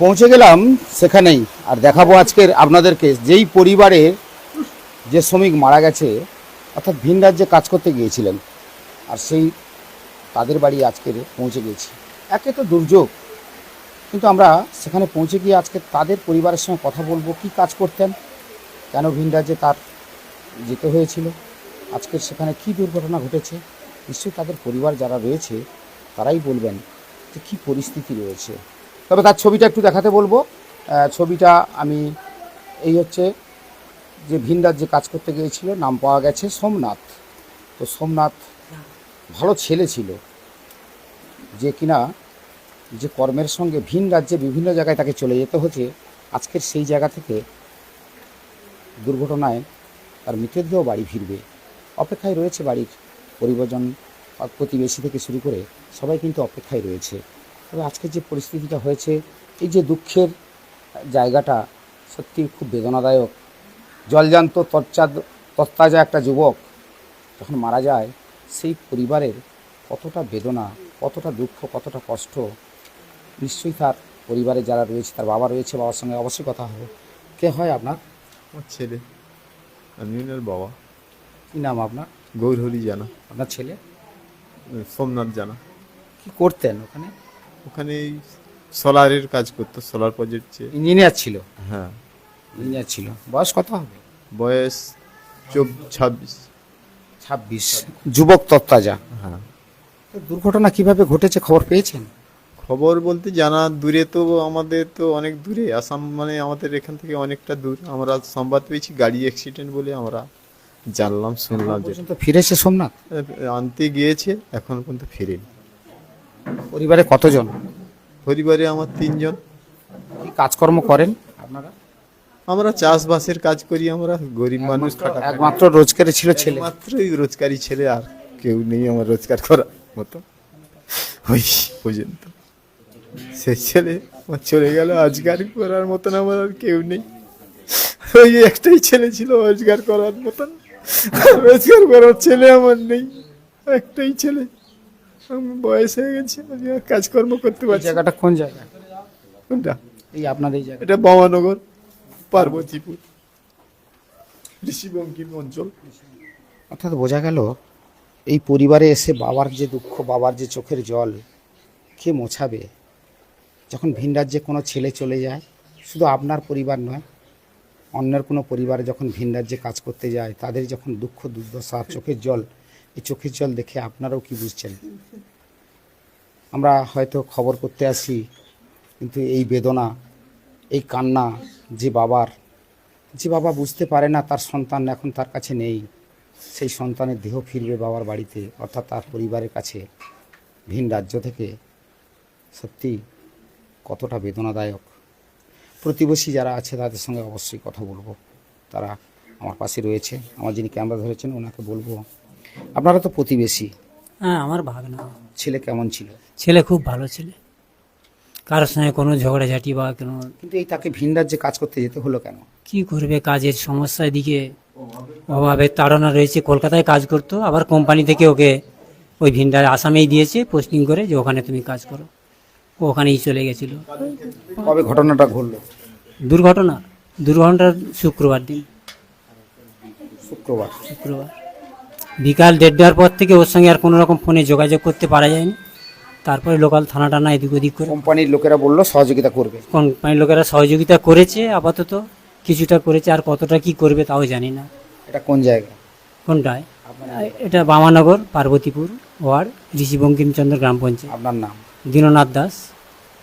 পৌঁছে গেলাম সেখানেই। আর দেখাবো আজকের আপনাদেরকে যেই পরিবারে যে শ্রমিক মারা গেছে, অর্থাৎ ভিন রাজ্যে কাজ করতে গিয়েছিলেন, আর সেই তাদের বাড়ি আজকের পৌঁছে গিয়েছি একে তো দুর্যোগ, কিন্তু আমরা সেখানে পৌঁছে গিয়ে আজকে তাদের পরিবারের সঙ্গে কথা বলব, কি কাজ করতেন, কেন ভিন রাজ্যে তার যেতে হয়েছিল আজকের সেখানে কি দুর্ঘটনা ঘটেছে, নিশ্চয়ই তাদের পরিবার যারা রয়েছে তারাই বলবেন যে কী পরিস্থিতি রয়েছে। তবে তার ছবিটা একটু দেখাতে বলব। ছবিটা আমি, এই হচ্ছে যে ভিন রাজ্যে কাজ করতে গিয়েছিল, নাম পাওয়া গেছে সোমনাথ। তো সোমনাথ ভালো ছেলে ছিল, যে কিনা যে কর্মের সঙ্গে ভিন রাজ্যে বিভিন্ন জায়গায় তাকে চলে যেতে হচ্ছে, আজকের সেই জায়গা থেকে দুর্ঘটনায় তার মৃতদেহ বাড়ি ফিরবে। অপেক্ষায় রয়েছে বাড়ির পরিবর্জন, প্রতিবেশী থেকে শুরু করে সবাই কিন্তু অপেক্ষায় রয়েছে। তবে আজকে যে পরিস্থিতিটা হয়েছে এই যে দুঃখের জায়গাটা সত্যি খুব বেদনাদায়ক। জলজান্ত তৎচা তত্তাজা একটা যুবক যখন মারা যায় সেই পরিবারের কতটা বেদনা কতটা দুঃখ কতটা কষ্ট নিশ্চয়ই তার পরিবারে যারা রয়েছে তার বাবা রয়েছে বাবার সঙ্গে অবশ্যই কথা হবে। কে হয় আপনার? আমার ছেলে আমি ওনার বাবা। কী নাম আপনার? গৌরহরি জানা। আপনার ছেলে? সোমনাথ জানা। কি করতেন ওখানে? ওখানে এই সোলারের কাজ করতো সোলার প্রজেক্টে ইঞ্জিনিয়ার ছিল? হ্যাঁ। ইঞ্জিনিয়ার ছিল। বয়স কত হবে? বয়স ছাব্বিশ। ছাব্বিশ। যুবক তত্তাজা হ্যাঁ। তো দুর্ঘটনা কীভাবে ঘটেছে খবর পেয়েছেন? খবর বলতে জানা দূরে তো আমাদের তো অনেক দূরে। আসাম মানে আমাদের এখান থেকে অনেকটা দূর। আমরা সংবাদ পেয়েছি গাড়ি অ্যাক্সিডেন্ট বলে আমরা জানলাম শুনলাম যে ফিরেছে সোমনাথ? আনতে গিয়েছে এখন পর্যন্ত ফিরেনি। পরিবারে কতজন? পরিবারে আমার তিনজন। কি কাজকর্ম করেন আপনারা? আমরা চাষবাসের কাজ করি আমরা গরিব মানুষ একমাত্র রোজগারে ছিল ছেলে? মাত্রই রোজগারি ছেলে আর কেউ নেই আমার রোজগার করার মতো। ওই পর্যন্ত। সে ছেলে আমার চলে গেল রোজগার করার মতন আমার আর কেউ নেই। ওই একটাই ছেলে ছিল রোজগার করার মতন। রোজগার করার ছেলে আমার নেই। একটাই ছেলে। আমি বয়স হয়ে গেছে আমি আর কাজকর্ম করতে এই পারছি না। জায়গাটা কোন জায়গা? কোনটা? এই আপনার এই জায়গা এটা বামানগর পার্বতীপুর ঋষিবঙ্কিম অঞ্চল। অর্থাৎ বোঝা গেল এই পরিবারে এসে বাবার যে দুঃখ বাবার যে চোখের জল কে মোছাবে? যখন ভিন রাজ্যে কোনো ছেলে চলে যায় শুধু আপনার পরিবার নয় অন্যের কোনো পরিবারে যখন ভিন রাজ্যে কাজ করতে যায় তাদের যখন দুঃখ দুর্দশা চোখের জল এই চোখের জল দেখে আপনারাও কি বুঝছেন? আমরা হয়তো খবর করতে আসি, কিন্তু এই বেদনা, এই কান্না যে বাবার, যে বাবা বুঝতে পারে না তার সন্তান এখন তার কাছে নেই, সেই সন্তানের দেহ ফিরবে বাবার বাড়িতে, অর্থাৎ তার পরিবারের কাছে, ভিন রাজ্য থেকে, সত্যি কতটা বেদনাদায়ক। প্রতিবেশী যারা আছে তাদের সঙ্গে অবশ্যই কথা বলব। তারা আমার পাশে রয়েছে। আমার যিনি ক্যামেরা ধরেছেন, ওনাকে বলব আপনারা তো প্রতিবেশী। হ্যাঁ আমার ভাগনা। ছেলে কেমন ছিল? ছেলে খুব ভালো ছেলে। কারোর সঙ্গে কোনো ঝগড়াঝাটি বা কোনো কিন্তু এই তাকে ভিন রাজ্যে কাজ করতে যেতে হলো কেন? কি করবে কাজের সমস্যা এদিকে অভাবে তাড়না রয়েছে। কলকাতায় কাজ করতো আবার কোম্পানি থেকে ওকে ওই ভিন্ডার আসামেই দিয়েছে পোস্টিং করে যে ওখানে তুমি কাজ করো। ও ওখানেই চলে গেছিল। কবে ঘটনাটা ঘটলো? দুর্ঘটনা? দুর্ঘটনার শুক্রবার দিন। শুক্রবার। শুক্রবার। বিকাল দেড়টার পর থেকে ওর সঙ্গে আর কোনো রকম ফোনে যোগাযোগ করতে পারা যায়নি। তারপরে লোকাল থানা টানা এদিক ওদিক করে। কোম্পানির লোকেরা বলল সহযোগিতা করবে। কোম্পানির লোকেরা সহযোগিতা করেছে আপাতত কিছুটা করেছে আর কতটা কি করবে তাও জানি না। এটা কোন জায়গা? কোনটায় এটা বামানগর পার্বতীপুর ওয়ার্ড ঋষি বঙ্কিমচন্দ্র গ্রাম পঞ্চায়েত। আপনার নাম? দীননাথ দাস।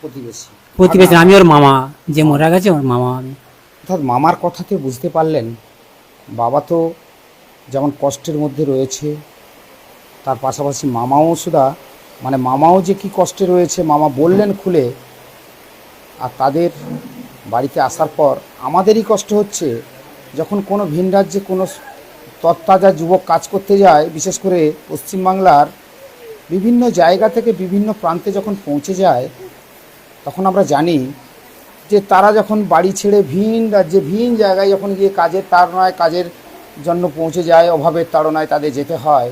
প্রতিবেশী। প্রতিবেশী আমি ওর মামা যে মারা গেছে ওর মামা আমি। অর্থাৎ মামার কথাতে বুঝতে পারলেন বাবা তো যেমন কষ্টের মধ্যে রয়েছে, তার পাশাপাশি মামাও সুদা মানে মামাও যে কি কষ্টে রয়েছে, মামা বললেন খুলে, আর তাদের বাড়িতে আসার পর আমাদেরই কষ্ট হচ্ছে, যখন কোনো ভিন রাজ্যে কোনো তত্তাজা যুবক কাজ করতে যায়, বিশেষ করে পশ্চিমবাংলার বিভিন্ন জায়গা থেকে বিভিন্ন প্রান্তে যখন পৌঁছে যায়, তখন আমরা জানি যে তারা যখন বাড়ি ছেড়ে ভিন রাজ্যে, ভিন জায়গায় যখন গিয়ে কাজের তার নয় কাজের জন্য পৌঁছে যায়, অভাবের তাড়নায় তাদের যেতে হয়।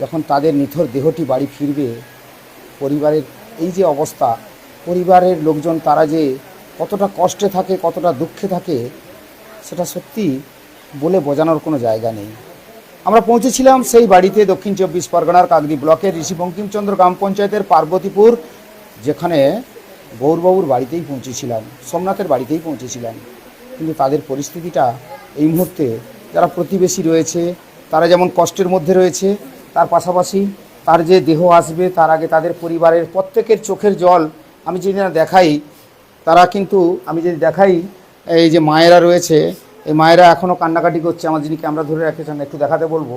যখন তাদের নিথর দেহটি বাড়ি ফিরবে, পরিবারের এই যে অবস্থা, পরিবারের লোকজন তারা যে কতটা কষ্টে থাকে, কতটা দুঃখে থাকে, সেটা সত্যি বলে বোঝানোর কোনো জায়গা নেই। আমরা পৌঁছেছিলাম সেই বাড়িতে দক্ষিণ চব্বিশ পরগনার কাকদি ব্লকের ঋষি বঙ্কিমচন্দ্র গ্রাম পঞ্চায়েতের পার্বতীপুর, যেখানে গৌরবাবুর বাড়িতেই পৌঁছেছিলাম, সোমনাথের বাড়িতেই পৌঁছেছিলাম। কিন্তু তাদের পরিস্থিতিটা এই মুহূর্তে যারা প্রতিবেশী রয়েছে, তারা যেমন কষ্টের মধ্যে রয়েছে, তার পাশাপাশি তার যে দেহ আসবে, তার আগে তাদের পরিবারের প্রত্যেকের চোখের জল আমি যদি না দেখাই, তারা কিন্তু আমি যদি দেখাই, এই যে মায়েরা রয়েছে, এই মায়েরা এখনও কান্নাকাটি করছে, আমার যিনি ক্যামেরা ধরে রেখেছেন একটু দেখাতে বলব।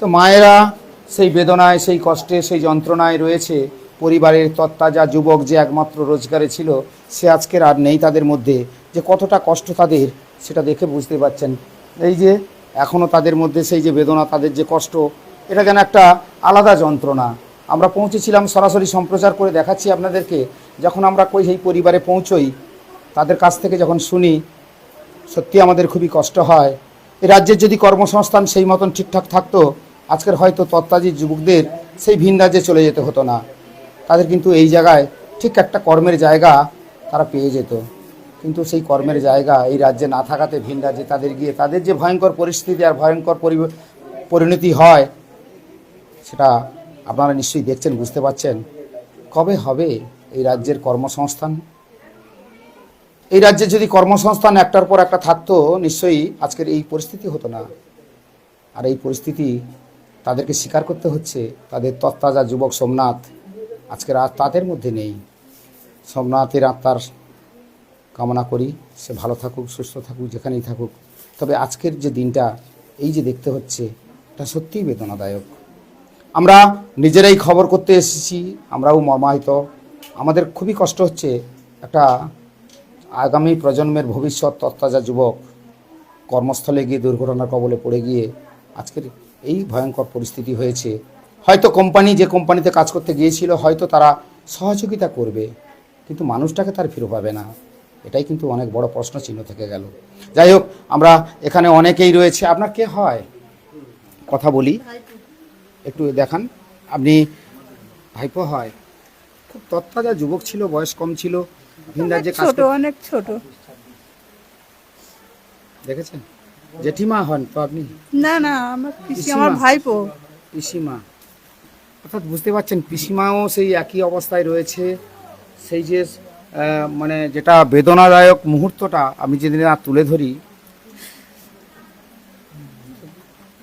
তো মায়েরা সেই বেদনায়, সেই কষ্টে, সেই যন্ত্রণায় রয়েছে, পরিবারের তত্তাজা যুবক যে একমাত্র রোজগারে ছিল, সে আজকের আর নেই তাদের মধ্যে। যে কতটা কষ্ট তাদের, সেটা দেখে বুঝতে পারছেন এই যে এখনও তাদের মধ্যে সেই যে বেদনা, তাদের যে কষ্ট, এটা যেন একটা আলাদা যন্ত্রণা। আমরা পৌঁছেছিলাম, সরাসরি সম্প্রচার করে দেখাচ্ছি আপনাদেরকে। যখন আমরা কই সেই পরিবারে পৌঁছই, তাদের কাছ থেকে যখন শুনি, সত্যি আমাদের খুবই কষ্ট হয়। এ রাজ্যের যদি কর্মসংস্থান সেই মতন ঠিকঠাক থাকতো, আজকের হয়তো তত্ত্বাজি যুবকদের সেই ভিন রাজ্যে চলে যেতে হতো না। তাদের কিন্তু এই জায়গায় ঠিক একটা কর্মের জায়গা তারা পেয়ে যেত। কিন্তু সেই কর্মের জায়গা এই রাজ্যে না থাকাতে ভিন রাজ্যে তাদের গিয়ে তাদের যে ভয়ঙ্কর পরিস্থিতি আর ভয়ঙ্কর পরি- পরিণতি হয়, সেটা আপনারা নিশ্চয়ই দেখছেন, বুঝতে পারছেন। কবে হবে এই রাজ্যের কর্মসংস্থান? এই রাজ্যে যদি কর্মসংস্থান একটার পর একটা থাকতো, নিশ্চয়ই আজকের এই পরিস্থিতি হতো না। আর এই পরিস্থিতি তাদেরকে স্বীকার করতে হচ্ছে। তাদের তত্তাজা যুবক সোমনাথ আজকের আর তাদের মধ্যে নেই। সোমনাথের আত্মার কামনা করি, সে ভালো থাকুক, সুস্থ থাকুক, যেখানেই থাকুক। তবে আজকের যে দিনটা, এই যে দেখতে হচ্ছে, এটা সত্যিই বেদনাদায়ক। আমরা নিজেরাই খবর করতে এসেছি, আমরাও মর্মাহিত। আমাদের খুবই কষ্ট হচ্ছে একটা আগামী প্রজন্মের ভবিষ্যৎ তত্তাজা যুবক কর্মস্থলে গিয়ে দুর্ঘটনার কবলে পড়ে গিয়ে আজকের এই ভয়ঙ্কর পরিস্থিতি হয়েছে। হয়তো কোম্পানি যে কোম্পানিতে কাজ করতে গিয়েছিল, হয়তো তারা সহযোগিতা করবে, কিন্তু মানুষটাকে তার ফিরে পাবে না। এটাই কিন্তু অনেক বড় প্রশ্ন চিহ্ন থেকে গেল। যাই হোক আমরা এখানে অনেকেই রয়েছে। আপনার কে হয়? কথা বলি। একটু দেখান। আপনি ভাইপো হয়? খুব তত্তাজা যুবক ছিল বয়স কম ছিল। ভিন রাজ্যে কাজ ছোট অনেক ছোট। দেখেছেন? জেঠিমা হন তো আপনি? না না আমার পিসি আমার ভাইপো। পিসিমা। অর্থাৎ বুঝতে পারছেন পিসিমাও সেই একই অবস্থায় রয়েছে। সেই যে মানে যেটা বেদনাদায়ক মুহূর্তটা আমি যেদিন আর তুলে ধরি,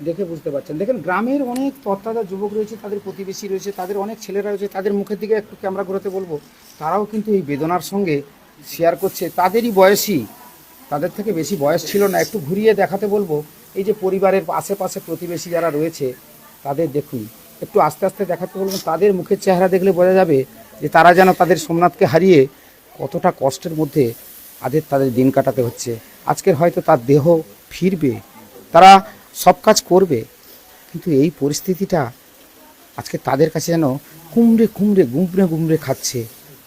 দেখে বুঝতে পারছেন। দেখেন, গ্রামের অনেক তত্ত্বাদা যুবক রয়েছে, তাদের প্রতিবেশী রয়েছে, তাদের অনেক ছেলেরা রয়েছে, তাদের মুখের দিকে একটু ক্যামেরা ঘোরাতে বলব। তারাও কিন্তু এই বেদনার সঙ্গে শেয়ার করছে। তাদেরই বয়সী, তাদের থেকে বেশি বয়স ছিল না। একটু ঘুরিয়ে দেখাতে বলব, এই যে পরিবারের আশেপাশে প্রতিবেশী যারা রয়েছে, তাদের দেখুন, একটু আস্তে আস্তে দেখাতে বলব। তাদের মুখের চেহারা দেখলে বোঝা যাবে যে তারা যেন তাদের সোমনাথকে হারিয়ে কতটা কষ্টের মধ্যে আদের তাদের দিন কাটাতে হচ্ছে। আজকের হয়তো তার দেহ ফিরবে, তারা সব কাজ করবে, কিন্তু এই পরিস্থিতিটা আজকে তাদের কাছে যেন কুমড়ে কুমড়ে, গুমড়ে গুমড়ে খাচ্ছে।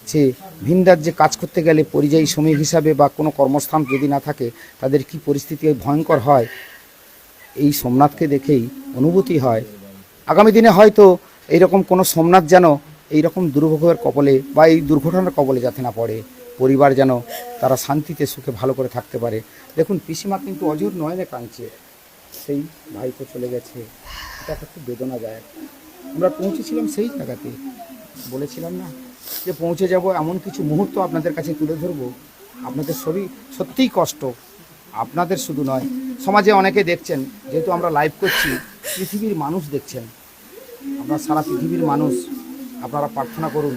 যে ভিন যে কাজ করতে গেলে পরিযায়ী শ্রমিক হিসাবে বা কোনো কর্মস্থান যদি না থাকে, তাদের কি পরিস্থিতি ভয়ঙ্কর হয়? এই সোমনাথকে দেখেই অনুভূতি হয়। আগামী দিনে হয়তো এইরকম কোনো সোমনাথ যেন এইরকম দুর্ভোগের কবলে বা এই দুর্ঘটনার কবলে যাতে না পড়ে, পরিবার যেন তারা শান্তিতে সুখে ভালো করে থাকতে পারে। দেখুন, পিসিমা কিন্তু অজর নয়নে কাঁদছে। সেই ভাই তো চলে গেছে। এটা একটা খুব বেদনাদায়ক। আমরা পৌঁছেছিলাম সেই জায়গাতে। বলেছিলাম না যে পৌঁছে যাব, এমন কিছু মুহূর্ত আপনাদের কাছে তুলে ধরবো। আপনাদের সবই সত্যিই কষ্ট। আপনাদের শুধু নয়, সমাজে অনেকে দেখছেন, যেহেতু আমরা লাইভ করছি, পৃথিবীর মানুষ দেখছেন। আমরা সারা পৃথিবীর মানুষ। আপনারা প্রার্থনা করুন,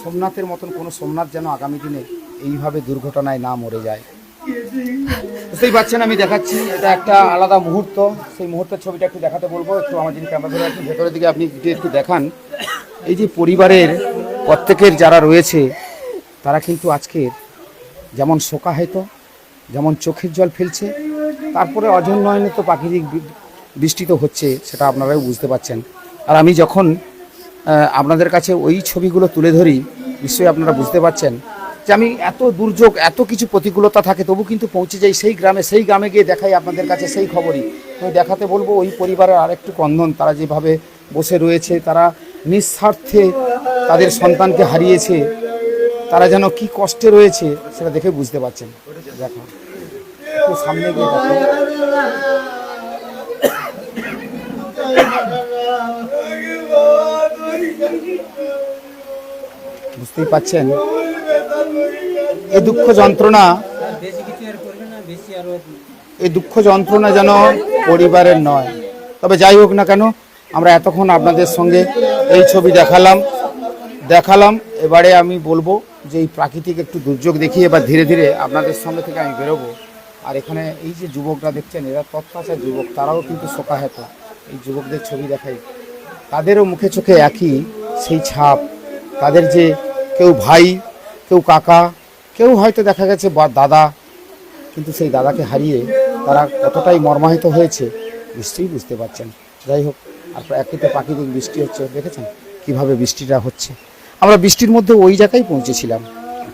সোমনাথের মতন কোনো সোমনাথ যেন আগামী দিনে এইভাবে দুর্ঘটনায় না মরে যায়। বুঝতেই পারছেন, আমি দেখাচ্ছি, এটা একটা আলাদা মুহূর্ত। সেই মুহূর্তের ছবিটা একটু দেখাতে বলব, একটু আমার যিনি ক্যামেরা ধরে আছেন, ভেতরের দিকে আপনি একটু দেখান। এই যে পরিবারের প্রত্যেকের যারা রয়েছে, তারা কিন্তু আজকের যেমন শোকাহত, যেমন চোখের জল ফেলছে, তারপরে অজন নয়নে তো প্রাকৃতিক বৃষ্টি তো হচ্ছে, সেটা আপনারাই বুঝতে পারছেন। আর আমি যখন আপনাদের কাছে ওই ছবিগুলো তুলে ধরি, নিশ্চয়ই আপনারা বুঝতে পারছেন যে আমি এত দুর্যোগ, এত কিছু প্রতিকূলতা থাকে, তবু কিন্তু পৌঁছে যাই সেই গ্রামে সেই গ্রামে গিয়ে দেখাই আপনাদের কাছে সেই খবরই। আমি দেখাতে বলব, ওই পরিবারের আরেকটু কন্দন তারা যেভাবে বসে রয়েছে, তারা নিঃস্বার্থে তাদের সন্তানকে হারিয়েছে, তারা যেন কি কষ্টে রয়েছে, সেটা দেখে বুঝতে পারছেন। দেখো সামনে গিয়ে দেখো। বুঝতেই পাচ্ছেন। এই দুঃখ যন্ত্রণা এই দুঃখ যন্ত্রণা যেন পরিবারের নয়। তবে যাই হোক না কেন, আমরা এতক্ষণ আপনাদের সঙ্গে এই ছবি দেখালাম। দেখালাম, এবারে আমি বলব যে এই প্রাকৃতিক একটু দুর্যোগ দেখিয়ে এবার ধীরে ধীরে আপনাদের সঙ্গে থেকে আমি বেরোবো। আর এখানে এই যে যুবকরা দেখছেন, এরা তৎপাচার যুবক, তারাও কিন্তু শোকাহত। এই যুবকদের ছবি দেখাই। তাদেরও মুখে চোখে একই সেই ছাপ। তাদের যে কেউ ভাই, কেউ কাকা, কেউ হয়তো দেখা গেছে বা দাদা, কিন্তু সেই দাদাকে হারিয়ে তারা কতটাই মর্মাহিত হয়েছে নিশ্চয়ই বুঝতে পারছেন। যাই হোক, আর একইতে প্রাকৃতিক বৃষ্টি হচ্ছে, দেখেছেন কীভাবে বৃষ্টিটা হচ্ছে? আমরা বৃষ্টির মধ্যে ওই জায়গায় পৌঁছেছিলাম,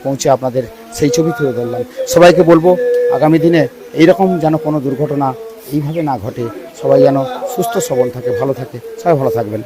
পৌঁছে আপনাদের সেই ছবি তুলে ধরলাম। সবাইকে বলব, আগামী দিনে এইরকম যেন কোনো দুর্ঘটনা এইভাবে না ঘটে, সবাই যেন সুস্থ সবল থাকে ভালো থাকে। সবাই ভালো থাকবেন।